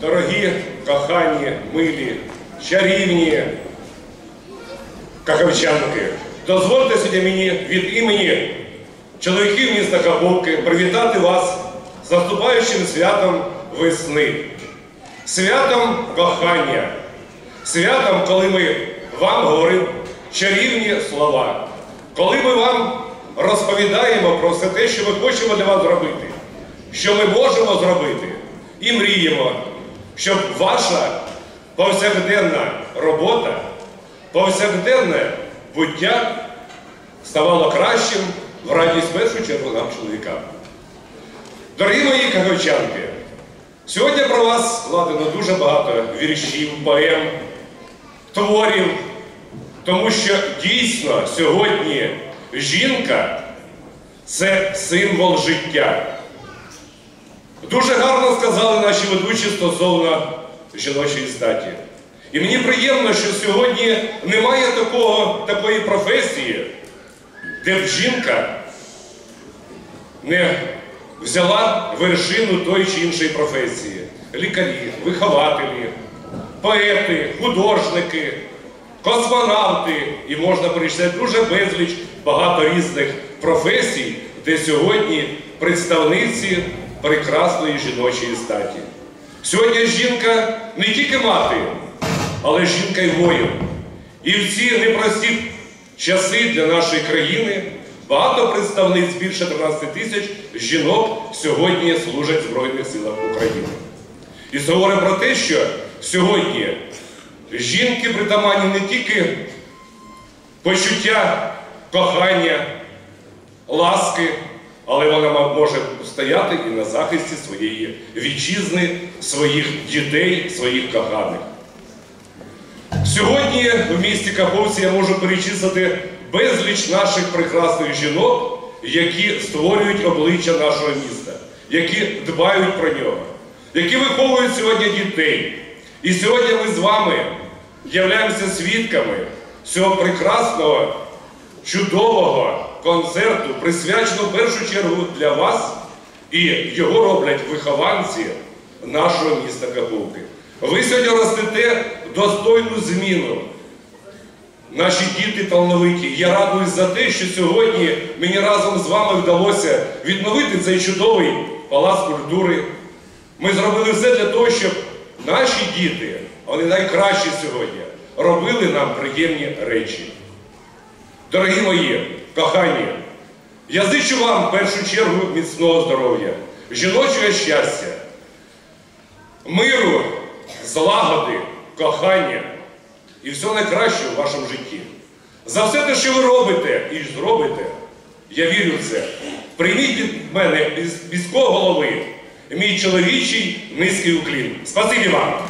Дорогі, кохані, милі, чарівні каковчанки, дозвольте сьогодні мені від імені чоловіків міста Каховки привітати вас з наступаючим святом весни, святом кохання, святом, коли ми вам говоримо чарівні слова, коли ми вам розповідаємо про все те, що ми хочемо для вас зробити, що ми можемо зробити, і мріємо, щоб ваша повсякденна робота, повсякденне буття ставало кращим в радість першу чергу нам, чоловікам. Дорогі мої каговчанки, сьогодні про вас складено дуже багато віршів, поем, творів, тому що дійсно сьогодні жінка це символ життя. Дуже гарно сказали наші ведучі стосовно жіночої статі. І мені приємно, що сьогодні немає такого, такої професії, де б жінка не взяла вершину тої чи іншої професії. Лікарі, вихователі, поети, художники, космонавти, і можна перечислити дуже безліч багато різних професій, де сьогодні представниці прекрасної жіночої статі. Сьогодні жінка не тільки мати, але жінка й воїн. І в ці непрості часи для нашої країни багато представниць, більше 13 тисяч жінок сьогодні служать в Збройних силах України. І це говорить про те, що сьогодні жінки притаманні не тільки почуття кохання, ласки, але вона може стояти і на захисті своєї вітчизни, своїх дітей, своїх коханих. Сьогодні в місті Каховці я можу перечислити безліч наших прекрасних жінок, які створюють обличчя нашого міста, які дбають про нього, які виховують сьогодні дітей. І сьогодні ми з вами являємося свідками цього прекрасного, чудового концерту, присвяченого в першу чергу для вас, і його роблять вихованці нашого міста Каховки. Ви сьогодні ростете достойну зміну. Наші діти талановиті. Я радуюсь за те, що сьогодні мені разом з вами вдалося відновити цей чудовий палац культури. Ми зробили все для того, щоб наші діти, вони найкращі сьогодні, робили нам приємні речі. Дорогі мої, кохані, я зичу вам в першу чергу міцного здоров'я, жіночого щастя, миру, злагоди, кохання і всього найкращого в вашому житті. За все те, що ви робите і зробите, я вірю в це. Прийміть від мене міського голови мій чоловічий низький уклін. Спасибі вам!